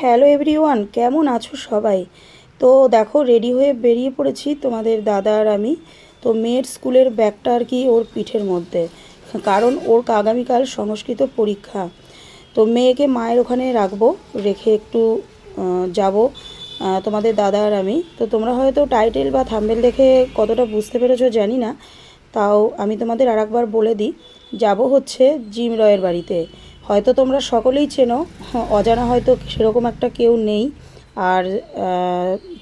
Hello everyone কেমন আছো সবাই? তো দেখো রেডি হয়ে বেরিয়ে পড়েছি তোমাদের দাদা আর আমি। তো মেয়ের স্কুলের ব্যাগটা আর কি ওর পিঠের মধ্যে, কারণ ওর আগামীকাল সংস্কৃত পরীক্ষা। তো মেয়েকে মায়ের ওখানে রাখব, রেখে একটু যাব তোমাদের দাদা আর আমি। তো তোমরা হয়তো টাইটেল বা থাম্বেল দেখে কতটা বুঝতে পেরেছ জানি না, তাও আমি তোমাদের আরেকবার বলে দিই। যাব হচ্ছে জিম রয়ের বাড়িতে। হয়তো তোমরা সকলেই চেনো হ্যাঁ, অজানা হয়তো সেরকম একটা কেউ নেই। আর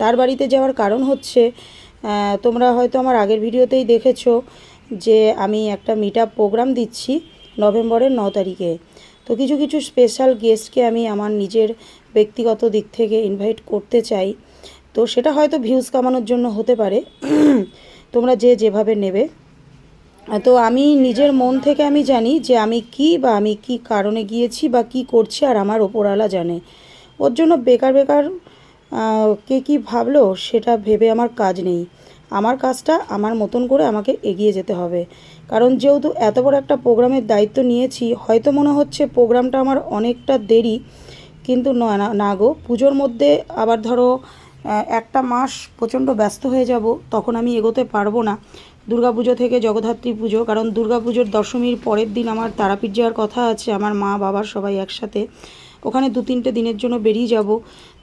তার বাড়িতে যাওয়ার কারণ হচ্ছে তোমরা হয়তো আমার আগের ভিডিওতেই দেখেছ যে আমি একটা মিট প্রোগ্রাম দিচ্ছি নভেম্বরের ন তারিখে। তো কিছু কিছু স্পেশাল গেস্টকে আমি আমার নিজের ব্যক্তিগত দিক থেকে ইনভাইট করতে চাই। তো সেটা হয়তো ভিউজ কামানোর জন্য হতে পারে। তোমরা যে যেভাবে নেবে। তো আমি নিজের মন থেকে আমি জানি যে আমি কি বা আমি কি কারণে গিয়েছি বা কি করছি আর আমার ওপরওয়ালা জানে। ওর জন্য বেকার বেকার কে কী ভাবলো সেটা ভেবে আমার কাজ নেই। আমার কাজটা আমার মতন করে আমাকে এগিয়ে যেতে হবে। কারণ যেহেতু এত বড় একটা প্রোগ্রামের দায়িত্ব নিয়েছি, হয়তো মনে হচ্ছে প্রোগ্রামটা আমার অনেকটা দেরি, কিন্তু না গো। পুজোর মধ্যে আবার ধরো একটা মাস প্রচণ্ড ব্যস্ত হয়ে যাব, তখন আমি এগোতে পারব না। দুর্গাপুজো থেকে জগদ্ধাত্রী পুজো, কারণ দুর্গাপুজোর দশমীর পরের দিন আমার তারাপীঠ যাওয়ার কথা আছে, আমার মা বাবার সবাই একসাথে। ওখানে দু তিনটে দিনের জন্য বেরিয়ে যাব।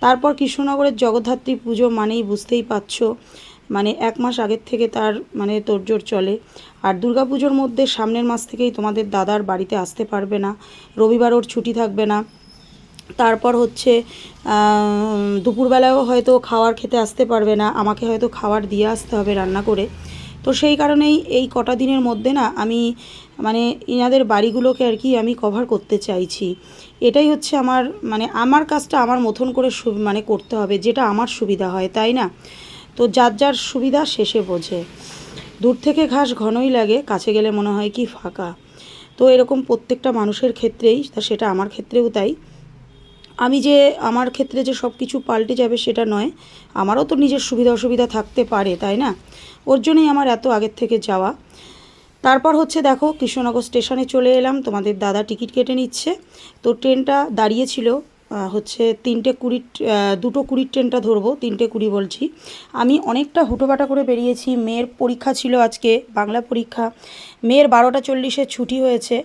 তারপর কৃষ্ণনগরের জগদ্ধাত্রী পুজো মানেই বুঝতেই পারছ মানে এক মাস আগের থেকে তার মানে তোড়জোড় চলে। আর দুর্গাপুজোর মধ্যে সামনের মাস থেকেই তোমাদের দাদার বাড়িতে আসতে পারবে না, রবিবার ওর ছুটি থাকবে না। তারপর হচ্ছে দুপুরবেলায়ও হয়তো খাওয়ার খেতে আসতে পারবে না, আমাকে হয়তো খাবার দিয়ে আসতে হবে রান্না করে। তো সেই কারণেই এই কটা দিনের মধ্যে না আমি মানে ইনাদের বাড়িগুলোকে আর কি আমি কভার করতে চাইছি। এটাই হচ্ছে আমার মানে আমার কাজটা আমার মতন করে মানে করতে হবে, যেটা আমার সুবিধা হয়, তাই না? তো যার যার সুবিধা শেষে বোঝে। দূর থেকে ঘাস ঘনই লাগে, কাছে গেলে মনে হয় কি ফাঁকা। তো এরকম প্রত্যেকটা মানুষের ক্ষেত্রেই সেটা আমার ক্ষেত্রেও তাই। আমি যে আমার ক্ষেত্রে যে সব কিছু পাল্টে যাবে সেটা নয়, আমারও তো নিজের সুবিধা অসুবিধা থাকতে পারে, তাই না? ওর জন্যই আমার এত আগের থেকে যাওয়া। তারপর হচ্ছে দেখো, কৃষ্ণনগর স্টেশনে চলে এলাম, তোমাদের দাদা টিকিট কেটে নিচ্ছে। তো ট্রেনটা দাঁড়িয়েছিল হচ্ছে তিনটে কুড়ি দুটো কুড়ির ট্রেনটা ধরবো, তিনটে কুড়ি বলছি। আমি অনেকটা হুটোপাটা করে বেরিয়েছি, মেয়ের পরীক্ষা ছিল আজকে, বাংলা পরীক্ষা। মেয়ের বারোটা চল্লিশে ছুটি হয়েছে।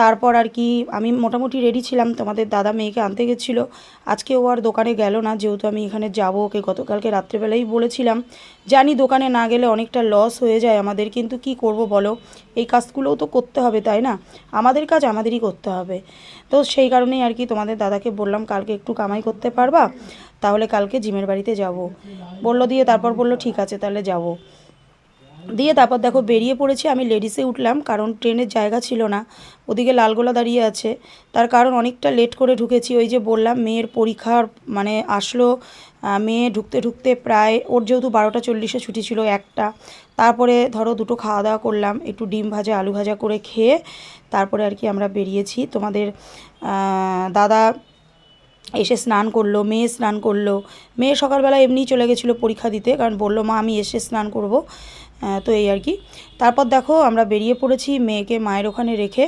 তারপর আর কি আমি মোটামুটি রেডি ছিলাম। তোমাদের দাদা মেয়েকে আনতে গেছিল। আজকে ও আর দোকানে গেল না। যেহেতু আমি এখানে যাব, ওকে গতকালকে রাত্রেবেলাই বলেছিলাম। জানি দোকানে না গেলে অনেকটা লস হয়ে যায় আমাদের, কিন্তু কি করব বলো? এই কাজগুলোও তো করতে হবে, তাই না? আমাদের কাজ আমাদেরই করতে হবে। তো সেই কারণেই আর কি তোমাদের দাদাকে বললাম, কালকে একটু কামাই করতে পারবা? তাহলে কালকে জিমের বাড়িতে যাব। বলল দিয়ে তারপর বলল, ঠিক আছে, তাহলে যাব। দিয়ে তারপর দেখো বেরিয়ে পড়েছি, আমি লেডিসে উঠলাম, কারণ ট্রেনের জায়গা ছিল না। ওদিকে লালগোলা দাঁড়িয়ে আছে। তার কারণ অনেকটা লেট করে ঢুকেছি, ওই যে বললাম মেয়ের পরীক্ষার মানে আসলো মেয়ে ঢুকতে ঢুকতে প্রায়, ওর যেহেতু বারোটা চল্লিশে ছুটি ছিল একটা, তারপরে ধরো দুটো খাওয়া দাওয়া করলাম, একটু ডিম ভাজা, আলু ভাজা করে খেয়ে তারপরে আর কি আমরা বেরিয়েছি। তোমাদের দাদা এসে স্নান করল, মেয়ে স্নান করল। মেয়ে সকালবেলা এমনিই চলে গেছিল পরীক্ষা দিতে, কারণ বলল, মা, আমি এসে স্নান করব। তো এই আর কি। তারপর দেখো আমরা বেরিয়ে পড়েছি মেয়েকে মায়ের ওখানে রেখে,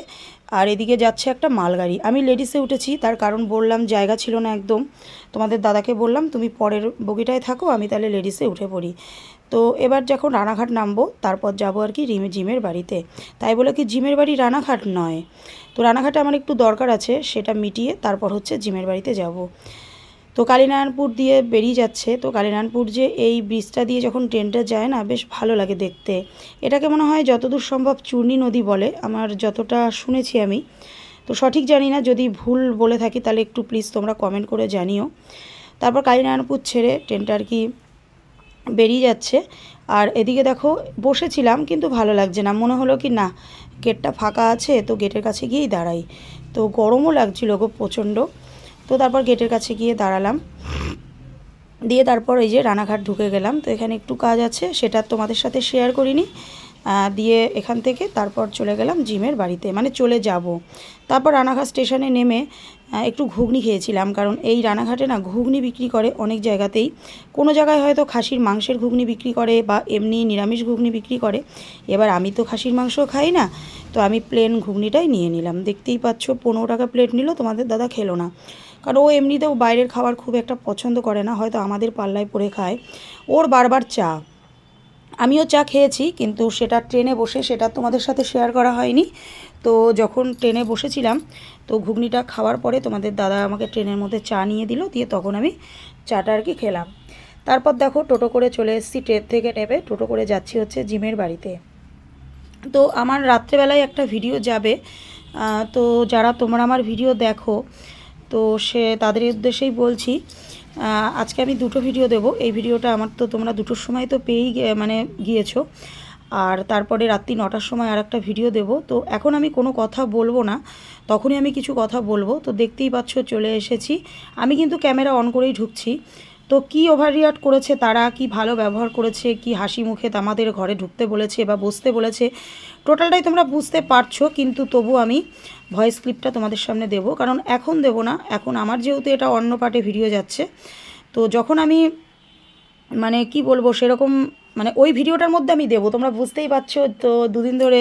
আর এদিকে যাচ্ছে একটা মালগাড়ি। আমি লেডিসে উঠেছি, তার কারণ বললাম জায়গা ছিল না একদম। তোমাদের দাদাকে বললাম, তুমি পরের বগিটায় থাকো, আমি তাহলে লেডিসে উঠে পড়ি। তো এবার যখন রানাঘাট নামবো, তারপর যাব আর কি রিম জিমের বাড়িতে। তাই বলে কি জিমের বাড়ি রানাঘাট নয়। তো রানাঘাটে আমার একটু দরকার আছে, সেটা মিটিয়ে তারপর হচ্ছে জিমের বাড়িতে যাব। তো কালীনারায়ণপুর দিয়ে বেরিয়ে যাচ্ছে। তো কালীনারায়ণপুর যে এই ব্রিজটা দিয়ে যখন ট্রেনটা যায় না, বেশ ভালো লাগে দেখতে। এটাকে মনে হয় যতদূর সম্ভব চূর্ণী নদী বলে, আমার যতটা শুনেছি আমি। তো সঠিক জানি না, যদি ভুল বলে থাকি তাহলে একটু প্লিজ তোমরা কমেন্ট করে জানিও। তারপর কালীনারায়ণপুর ছেড়ে ট্রেনটা আর কি বেরিয়ে যাচ্ছে। আর এদিকে দেখো, বসেছিলাম কিন্তু ভালো লাগছে না। মনে হলো কি, না গেটটা ফাঁকা আছে, তো গেটের কাছে গিয়েই দাঁড়াই। তো গরমও লাগছিল গো প্রচণ্ড। তো তারপর গেটের কাছে গিয়ে দাঁড়ালাম। দিয়ে তারপর এই যে রানাঘাট ঢুকে গেলাম। তো এখানে একটু কাজ আছে, সেটা তোমাদের সাথে শেয়ার করিনি। দিয়ে এখান থেকে তারপর চলে গেলাম জিমের বাড়িতে মানে চলে যাব। তারপর রানাঘাট স্টেশনে নেমে একটু ঘুগনি খেয়েছিলাম। কারণ এই রানাঘাটে না ঘুগনি বিক্রি করে অনেক জায়গাতেই। কোনো জায়গায় হয়তো খাসির মাংসের ঘুগনি বিক্রি করে বা এমনি নিরামিষ ঘুগনি বিক্রি করে। এবার আমি তো খাসির মাংস খাই না, তো আমি প্লেন ঘুগনিটাই নিয়ে নিলাম। দেখতেই পাচ্ছ, পনেরো টাকা প্লেট নিল, তোমাদের দাদা খেলো না। কারণ ও এমনিতেও বাইরের খাবার খুব একটা পছন্দ করে না, হয়তো আমাদের পাল্লায় পড়ে খায়। ওর বারবার চা। আমিও চা খেয়েছি, কিন্তু সেটা ট্রেনে বসে সেটা তোমাদের সাথে শেয়ার করা হয়নি। তো যখন ট্রেনে বসেছিলাম, তো ঘুগনিটা খাওয়ার পরে তোমাদের দাদা আমাকে ট্রেনের মধ্যে চা নিয়ে দিল, দিয়ে তখন আমি চাটা আর কি খেলাম। তারপর দেখো টোটো করে চলে এসেছি, ট্রেন থেকে নেবে টোটো করে যাচ্ছি হচ্ছে জিমের বাড়িতে। তো আমার রাত্রেবেলায় একটা ভিডিও যাবে তো যারা তোমরা আমার ভিডিও দেখো তো সে তাদের উদ্দেশ্যেই বলছি আজকে আমি দুটো ভিডিও দেব। এই ভিডিওটা আমার তো তোমরা দুটোর সময় তো পেয়েই মানে গিয়েছো। আর তারপরে রাত্রি নটার সময় আর একটা ভিডিও দেব। তো এখন আমি কোনো কথা বলব না, তখনই আমি কিছু কথা বলব। তো দেখতেই পাচ্ছ, চলে এসেছি। আমি কিন্তু ক্যামেরা অন করেই ঢুকছি। তো কি ওভার রিয়াক্ট করেছে তারা? কি ভালো ব্যবহার করেছে? কি হাসি মুখে আমাদের ঘরে ঢুকতে বলেছে বা বসতে বলেছে? টোটালটাই তোমরা বুঝতে পারছ, কিন্তু তবু আমি ভয়েস ক্লিপটা তোমাদের সামনে দেব। কারণ এখন দেব না, এখন আমার যেহেতু এটা অন্য পার্টে ভিডিও যাচ্ছে, তো যখন আমি মানে কি বলব, সেরকম মানে ওই ভিডিওটার মধ্যে আমি দেবো। তোমরা বুঝতেই পারছ, তো দুদিন ধরে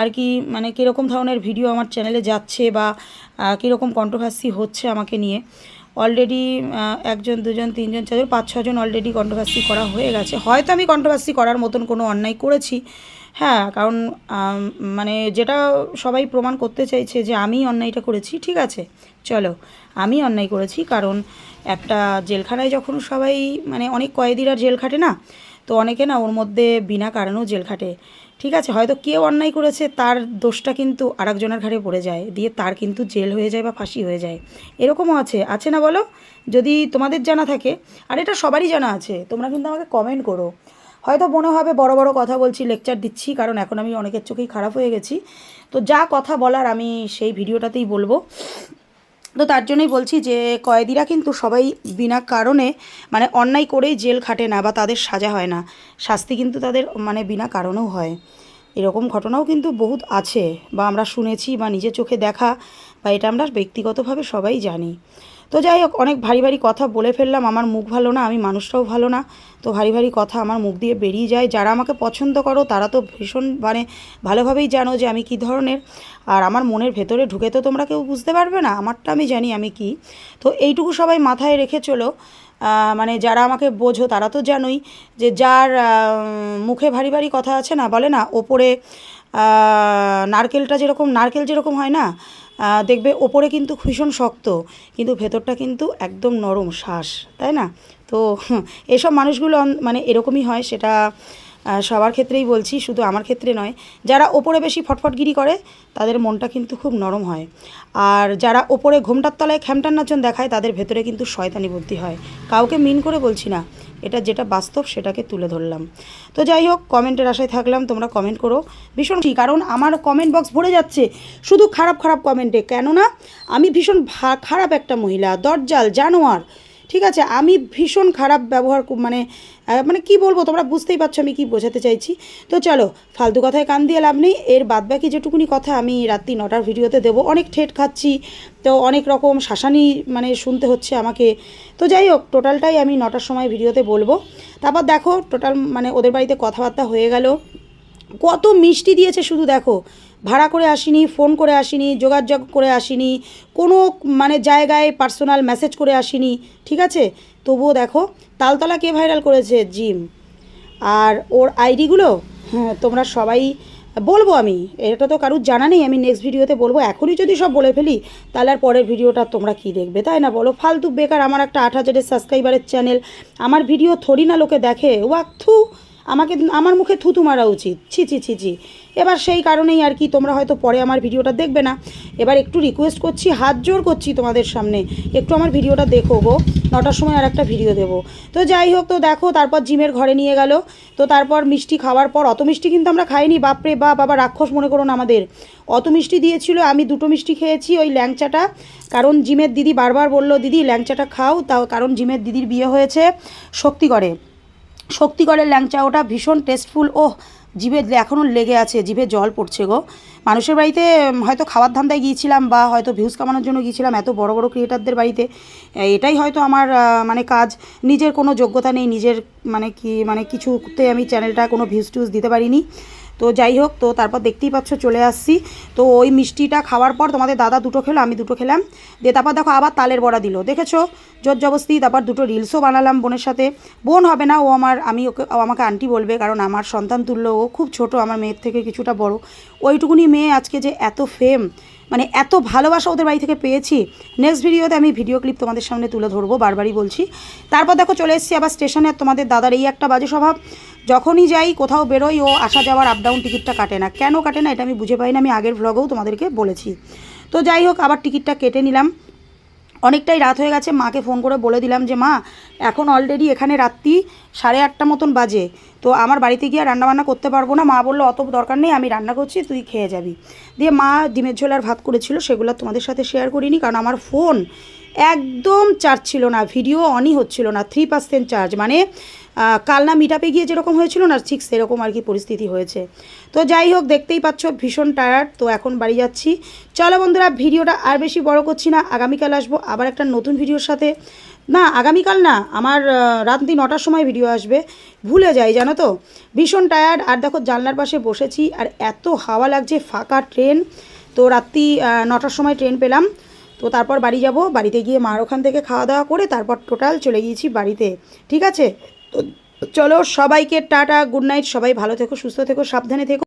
আর কি মানে কীরকম ধরনের ভিডিও আমার চ্যানেলে যাচ্ছে বা কীরকম কন্ট্রোভার্সি হচ্ছে আমাকে নিয়ে। অলরেডি একজন, দুজন, তিনজন, চারজন, পাঁচ, ছজন অলরেডি কন্ট্রোভার্সি করা হয়ে গেছে। হয়তো আমি কন্ট্রোভার্সি করার মতন কোনো অন্যায় করেছি। হ্যাঁ কারণ মানে যেটা সবাই প্রমাণ করতে চাইছে যে আমি অন্যায়টা করেছি, ঠিক আছে, চলো, আমি অন্যায় করেছি, কারণ একটা জেলখানায় যখন সবাই মানে অনেক কয়েদিরা জেল খাটে না, তো অনেকে না ওর মধ্যে বিনা কারণেও জেল খাটে। ঠিক আছে, হয়তো কেউ অন্যায় করেছে, তার দোষটা কিন্তু আরেকজনের ঘাড়ে পড়ে যায়, দিয়ে তার কিন্তু জেল হয়ে যায় বা ফাঁসি হয়ে যায়। এরকমও আছে আছে না বলো? যদি তোমাদের জানা থাকে, আর এটা সবারই জানা আছে, তোমরা কিন্তু আমাকে কমেন্ট করো। হয়তো মনে হবে বড় বড় কথা বলছি লেকচার দিচ্ছি, কারণ এখন আমি অনেকের চোখেই খারাপ হয়ে গেছি। তো যা কথা বলার আমি সেই ভিডিওটাতেই বলব। তো তার জন্যই বলছি যে, কয়েদিরা কিন্তু সবাই বিনা কারণে মানে অন্যায় করেই জেল খাটে না বা তাদের সাজা হয় না। শাস্তি কিন্তু তাদের মানে বিনা কারণেও হয়। এরকম ঘটনাও কিন্তু বহুত আছে, বা আমরা শুনেছি বা নিজের চোখে দেখা, বা এটা আমরা ব্যক্তিগতভাবে সবাই জানি। তো যাই হোক, অনেক ভারী ভারী কথা বলে ফেললাম। আমার মুখ ভালো না, আমি মানুষটাও ভালো না। তো ভারী ভারী কথা আমার মুখ দিয়ে বেরিয়ে যায়। যারা আমাকে পছন্দ করো, তারা তো ভীষণ মানে ভালোভাবেই জানো যে আমি কী ধরনের। আর আমার মনের ভেতরে ঢুকে তো তোমরা কেউ বুঝতে পারবে না, আমারটা আমি জানি আমি কি। তো এইটুকু সবাই মাথায় রেখে চলো। মানে যারা আমাকে বোঝো, তারা তো জানোই যে যার মুখে ভারী ভারী কথা আছে না, বলে না, ওপরে নারকেলটা যেরকম, নারকেল যেরকম হয় না দেখবে ওপরে কিন্তু ভীষণ শক্ত, কিন্তু ভেতরটা কিন্তু একদম নরম, শ্বাস, তাই না? তো এসব মানুষগুলো মানে এরকমই হয়, সেটা সবার ক্ষেত্রেই বলছি, শুধু আমার ক্ষেত্রে নয়, যারা ওপরে বেশি ফটফটগিরি করে, তাদের মনটা কিন্তু খুব নরম হয়। আর যারা ওপরে ঘোমটার তলায় খ্যামটার নাচন দেখায়, তাদের ভেতরে কিন্তু শয়তানি বুদ্ধি হয়। কাউকে মিন করে বলছি না, এটা যেটা বাস্তব, সেটাকে তুলে ধরলাম। তো যাই হোক, কমেন্টের আশায় থাকলাম, তোমরা কমেন্ট করো। ভীষণ ঠিক কারণ আমার কমেন্ট বক্স ভরে যাচ্ছে, শুধু খারাপ খারাপ কমেন্টে। কেননা, আমি ভীষণ খারাপ একটা মহিলা, দরজাল, জানোয়ার। ঠিক আছে, আমি ভীষণ খারাপ ব্যবহার মানে মানে কি বলব, তোমরা বুঝতেই পারছ আমি কি বোঝাতে চাইছি। তো চলো, ফালতু কথায় কান দিয়ে লাভ নেই। এর বাদবাকি যেটুকুনি কথা আমি রাত্রি নটার ভিডিওতে দেবো। অনেক ঠেট খাচ্ছি, তো অনেক রকম শাসানি মানে শুনতে হচ্ছে আমাকে। তো যাই হোক, টোটালটাই আমি নটার সময় ভিডিওতে বলব। তারপর দেখো, টোটাল মানে ওদের বাড়িতে কথাবার্তা হয়ে গেল। কত মিষ্টি দিয়েছে শুধু দেখো। ভাড়া করে আসিনি ফোন করে আসিনি, যোগাযোগ করে আসিনি, কোনো মানে জায়গায় পার্সোনাল মেসেজ করে আসিনি, ঠিক আছে? তবুও দেখো, তালতলা কে ভাইরাল করেছে, জিম? আর ওর আইডিগুলো হ্যাঁ তোমরা সবাই বলব আমি, এটা তো কারুর জানা নেই, আমি নেক্সট ভিডিওতে বলব, এখনই যদি সব বলে ফেলি, তাহলে আর পরের ভিডিওটা তোমরা কি দেখবে, তাই না বলো? ফালতু বেকার, আমার একটা আট হাজারের সাবস্ক্রাইবারের চ্যানেল আমার ভিডিও থরি না লোকে দেখে, ওয়াক থু আমাকে আমার মুখে থুতু মারা উচিত। ছি ছি ছি ছি। এবার সেই কারণেই আর কি তোমরা হয়তো পরে আমার ভিডিওটা দেখবে না। এবার একটু রিকোয়েস্ট করছি, হাত জোর করছি তোমাদের সামনে। একটু আমার ভিডিওটা দেখো গো, নটার সময় আর একটা ভিডিও দেবো। তো যাই হোক, তো দেখো, তারপর জিমের ঘরে নিয়ে গেল। তো তারপর মিষ্টি খাওয়ার পর, অত মিষ্টি কিন্তু আমরা খাইনি, বাপরে বা বাবা রাক্ষস মনে করো না আমাদের। অত মিষ্টি দিয়েছিল, আমি দুটো মিষ্টি খেয়েছি ওই ল্যাংচাটা। কারণ জিমের দিদি বারবার বলল, দিদি, ল্যাংচাটা খাও। তাও কারণ জিমের দিদির বিয়ে হয়েছে শক্তিগড়ে। শক্তিগড়ের ল্যাংচা, ওটা ভীষণ টেস্টফুল ওহ, জিভে এখনও লেগে আছে, জিভে জল পড়ছে গো। মানুষের বাড়িতে হয়তো খাবার ধান্দায় গিয়েছিলাম বা হয়তো ভিউজ কামানোর জন্য গিয়েছিলাম, এত বড় বড় ক্রিয়েটারদের বাড়িতে। এটাই হয়তো আমার মানে কাজ। নিজের কোনো যোগ্যতা নেই, নিজের মানে কি মানে কিছুতে আমি চ্যানেলটা কোনো ভিউজ টিউজ দিতে পারিনি। তো যাই হোক, তো তারপর দেখতেই পাচ্ছ চলে আসছি। তো ওই মিষ্টিটা খাওয়ার পর তোমাদের দাদা দুটো খেলো, আমি দুটো খেলাম। দিয়ে তারপর দেখো আবার তালের বড়া দিল। দেখেছ? জোর জবস্তি তারপর দুটো রিলসও বানালাম বোনের সাথে। বোন হবে না, ও আমার, আমি ওকে আমাকে আন্টি বলবে, কারণ আমার সন্তান তুল্য, ও খুব ছোট, আমার মেয়ের থেকে কিছুটা বড়। ওইটুকুনি মেয়ে আজকে যে এত ফেম মানে এত ভালোবাসা ওদের বাড়ি থেকে পেয়েছি নেক্সট ভিডিওতে আমি ভিডিও ক্লিপ তোমাদের সামনে তুলে ধরবো, বারবারই বলছি। তারপর দেখো চলে এসেছি আবার স্টেশনে তোমাদের দাদার এই একটা বাজে স্বভাব। যখনই যাই, কোথাও বেরোই, ও আসা যাওয়ার আপ ডাউন টিকিটটা কাটে না। কেন কাটে না, এটা আমি বুঝে পাই না, আমি আগের ভ্লগেও তোমাদেরকে বলেছি। তো যাই হোক, আবার টিকিটটা কেটে নিলাম। অনেকটাই রাত হয়ে গেছে, মাকে ফোন করে বলে দিলাম যে, মা, এখন অলরেডি এখানে রাত্রি সাড়ে আটটা মতন বাজে। তো আমার বাড়িতে গিয়ে রান্নাবান্না করতে পারব না। মা বলল, অত দরকার নেই, আমি রান্না করছি, তুই খেয়ে যাবি। দিয়ে মা ডিমের ঝোল আর ভাত করেছিল, সেগুলো তোমাদের সাথে শেয়ার করিনি, কারণ আমার ফোন একদম চার্জ ছিল না ভিডিও অনই হচ্ছিল না থ্রি পার্সেন্ট চার্জ মানে কালনা মিটাপে গিয়ে যেরকম হয়েছিল না, ঠিক সেরকম আর কি পরিস্থিতি হয়েছে। তো যাই হোক, দেখতেই পাচ্ছ, ভীষণ টায়ার্ড তো এখন বাড়ি যাচ্ছি। চলো বন্ধুরা, ভিডিওটা আর বেশি বড় করছি না, আগামীকাল আসব আবার একটা নতুন ভিডিওর সাথে। না, আগামীকাল না, আমার রাত্রি নটার সময় ভিডিও আসবে। ভুলে যাই, জানো তো? ভীষণ টায়ার্ড আর দেখো জানলার পাশে বসেছি, আর এত হাওয়া লাগছে, ফাঁকা ট্রেন তো রাত্রি নটার সময় ট্রেন পেলাম। তো তারপর বাড়ি যাব, বাড়িতে গিয়ে মার ওখান থেকে খাওয়া দাওয়া করে তারপর টোটাল চলে গিয়েছি বাড়িতে। ঠিক আছে? তো চলো সবাইকে টাটা গুড নাইট সবাই ভালো থেকো সুস্থ থেকো সাবধানে থেকো।